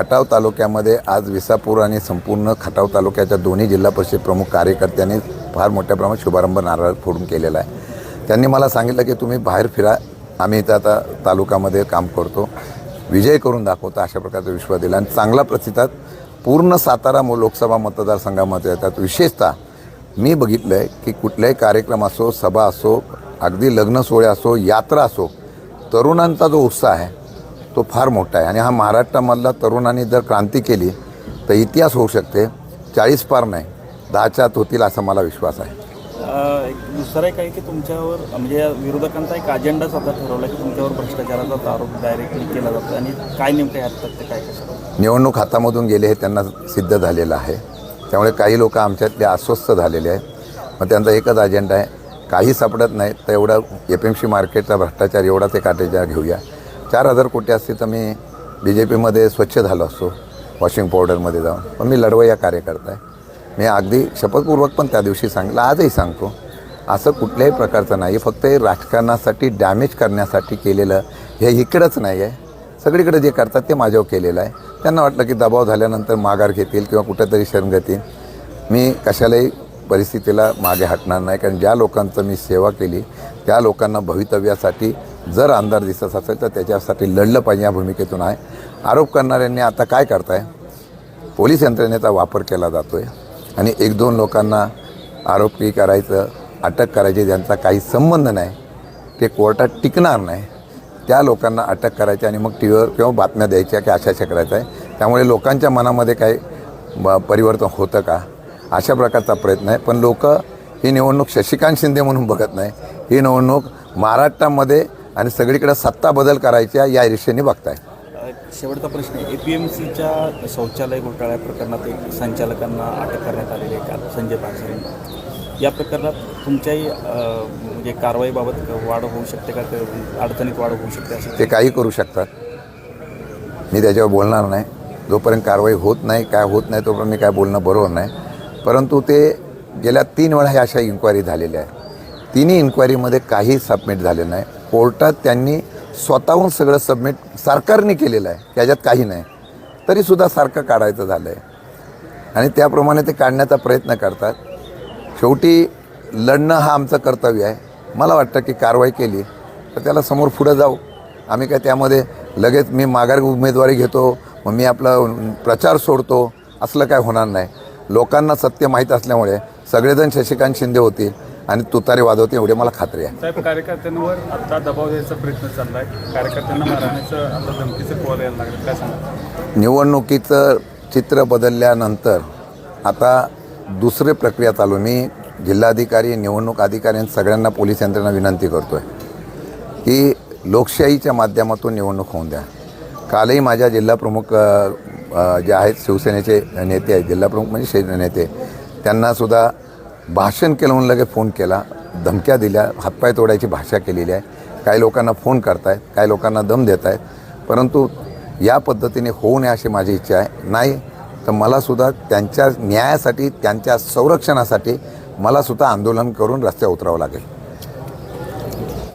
खटाव तालुक्यामध्ये आज विसापूर आणि संपूर्ण खटाव तालुक्याच्या दोन्ही जिल्हा परिषद प्रमुख कार्यकर्त्यांनी फार मोठ्या प्रमाणात शुभारंभ नारळ फोडून केलेला आहे. त्यांनी मला सांगितलं की तुम्ही बाहेर फिरा. आम्ही इथं आता तालुक्यामध्ये काम करतो. विजय करून दाखवतो अशा प्रकारचा विश्वास दिला. आणि चांगला प्रतिसाद पूर्ण सातारा मो- लोकसभा मतदारसंघामध्ये येतात. विशेषतः मी बघितलं आहे की कुठलाही कार्यक्रम असो सभा असो अगदी लग्न सोहळे असो यात्रा असो तरुणांचा जो उत्साह आहे तो फार मोठा आहे. आणि हा महाराष्ट्रामधला तरुणांनी जर क्रांती केली तर इतिहास होऊ शकते. चाळीस पार नाही. दहाच्या आत होतील असा मला विश्वास आहे. दुसरं एक आहे की तुमच्यावर म्हणजे विरोधकांचा एक अजेंडाच आता ठरवला की तुमच्यावर भ्रष्टाचाराचा आरोप डायरेक्टली केला जातो आणि काय नेमकं ह्यात ते काय कसं? निवडणूक हातामधून गेले हे त्यांना सिद्ध झालेलं आहे. त्यामुळे काही लोक आमच्यातले अस्वस्थ झालेले आहेत. मग त्यांचा एकच अजेंडा आहे. काही सापडत नाही तर एवढं एफ एम सी मार्केटचा भ्रष्टाचार एवढा ते काटेचा घेऊया. चार हजार कोटी असते तर मी बी जे पीमध्ये स्वच्छ झालो असतो वॉशिंग पावडरमध्ये जाऊन. पण मी लढवय्या कार्यकर्ता आहे. मी अगदी शपथपूर्वक पण त्या दिवशी सांगितलं आजही सांगतो असं कुठल्याही प्रकारचं नाही फक्त हे राजकारणासाठी डॅमेज करण्यासाठी केलेलं हे इकडंच नाही आहे सगळीकडे जे करतात ते माझ्यावर केलेलं आहे. त्यांना वाटलं की दबाव झाल्यानंतर माघार घेतील किंवा कुठेतरी शरण घेतील. मी कशालाही परिस्थितीला मागे हटणार नाही कारण ज्या लोकांचं मी सेवा केली त्या लोकांना भवितव्यासाठी जर आमदार दिसत असेल तर त्याच्यासाठी लढलं पाहिजे या भूमिकेतून आहे. आरोप करणाऱ्यांनी आता काय करताय? पोलीस यंत्रणेचा वापर केला जातो आहे आणि एक दोन लोकांना आरोपी करायचं अटक करायची ज्यांचा काही संबंध नाही ते कोर्टात टिकणार नाही. त्या लोकांना अटक करायची आणि मग टी व्हीवर किंवा बातम्या द्यायच्या की अशा करायचं आहे त्यामुळे लोकांच्या मनामध्ये काही ब- परिवर्तन होतं का? अशा प्रकारचा प्रयत्न आहे. पण लोक ही निवडणूक शशिकांत शिंदे म्हणून बघत नाही. ही निवडणूक महाराष्ट्रामध्ये आणि सगळीकडे सत्ता बदल करायच्या या दिशेने बघताय. शेवटचा प्रश्न आहे. ए पी एम सीच्या शौचालय घोटाळ्या प्रकरणात एक संचालकांना अटक करण्यात आलेली आहे काल संजय पानसरे. या प्रकरणात तुमच्याही म्हणजे कारवाईबाबत वाढ होऊ शकते का? ते अडचणीत वाढ होऊ शकते अशी? ते काही करू शकतात. मी त्याच्यावर बोलणार नाही. जोपर्यंत कारवाई होत नाही काय होत नाही तोपर्यंत मी काय बोलणं बरोबर नाही. परंतु ते गेल्या तीन वेळा ह्या अशा इन्क्वायरी झालेल्या आहे तिन्ही इन्क्वायरीमध्ये काही सबमिट झालेलं नाही. कोर्टात त्यांनी स्वतःहून सगळं सबमिट सरकारने केलेलं आहे त्याच्यात काही नाही. तरीसुद्धा सारखं काढायचं झालं आहे आणि त्याप्रमाणे ते काढण्याचा प्रयत्न करतात. शेवटी लढणं हा आमचं कर्तव्य आहे. मला वाटतं की कारवाई केली तर त्याला समोर पुढं जाऊ. आम्ही काय त्यामध्ये लगेच मी माघार उमेदवारी घेतो मग मी आपला प्रचार सोडतो असलं काय होणार नाही. लोकांना सत्य माहीत असल्यामुळे सगळेजण शशिकांत शिंदे होतील आणि तुतारी वाजवतील एवढी मला खात्री आहे. साहेब कार्यकर्त्यांवर आता दबाव द्यायचा प्रयत्न चाललाय. कार्यकर्त्यांना मारण्याचं आता धमकीचं कॉल यायला लागलं. काय सांगा निवडणुकीचं चित्र बदलल्यानंतर आता दुसरी प्रक्रिया चालू आहे. मी जिल्हाधिकारी निवडणूक अधिकारी आणि सगळ्यांना पोलीस यंत्रणा विनंती करतो आहे की लोकशाहीच्या माध्यमातून निवडणूक होऊन द्या. कालही माझ्या जिल्हाप्रमुख जे आहेत शिवसेनेचे नेते आहेत जिल्हाप्रमुख म्हणजे शे नेते त्यांनासुद्धा भाषण केलं म्हणून लगेच फोन केला. धमक्या दिल्या. हातपाय तोडायची भाषा केलेली आहे. काही लोकांना फोन करतायत. काही लोकांना दम देत आहेत परंतु या पद्धतीने होऊ नये अशी माझी इच्छा आहे. नाही तर मलासुद्धा त्यांच्या न्यायासाठी त्यांच्या संरक्षणासाठी मलासुद्धा आंदोलन करून रस्त्यावर उतरावं लागेल.